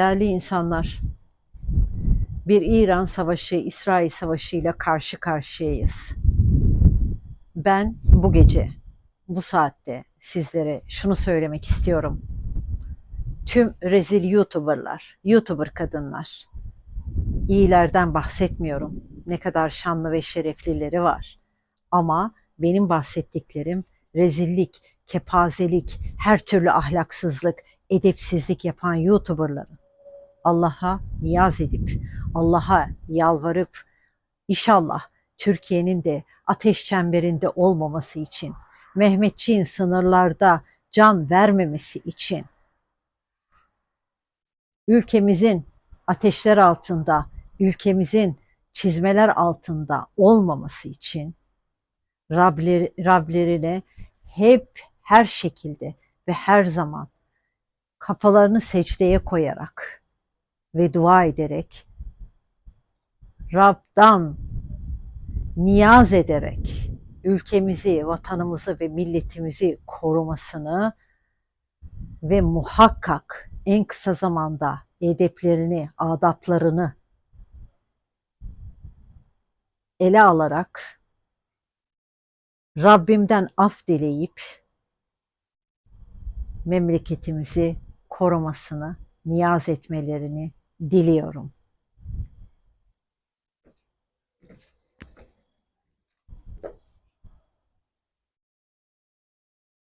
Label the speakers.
Speaker 1: Değerli insanlar, bir İran savaşı, İsrail savaşı ile karşı karşıyayız. Ben bu gece, bu saatte sizlere şunu söylemek istiyorum. Tüm rezil YouTuber'lar, YouTuber kadınlar, iyilerden bahsetmiyorum. Ne kadar şanlı ve şereflileri var. Ama benim bahsettiklerim rezillik, kepazelik, her türlü ahlaksızlık, edepsizlik yapan YouTuber'ların Allah'a niyaz edip, Allah'a yalvarıp inşallah Türkiye'nin de ateş çemberinde olmaması için, Mehmetçiğin sınırlarda can vermemesi için, ülkemizin ateşler altında, ülkemizin çizmeler altında olmaması için Rableri, Rablerine hep her şekilde ve her zaman kafalarını secdeye koyarak ve dua ederek Rab'dan niyaz ederek ülkemizi, vatanımızı ve milletimizi korumasını ve muhakkak en kısa zamanda edeplerini, adaplarını ele alarak Rabbimden af dileyip memleketimizi korumasını niyaz etmelerini diliyorum.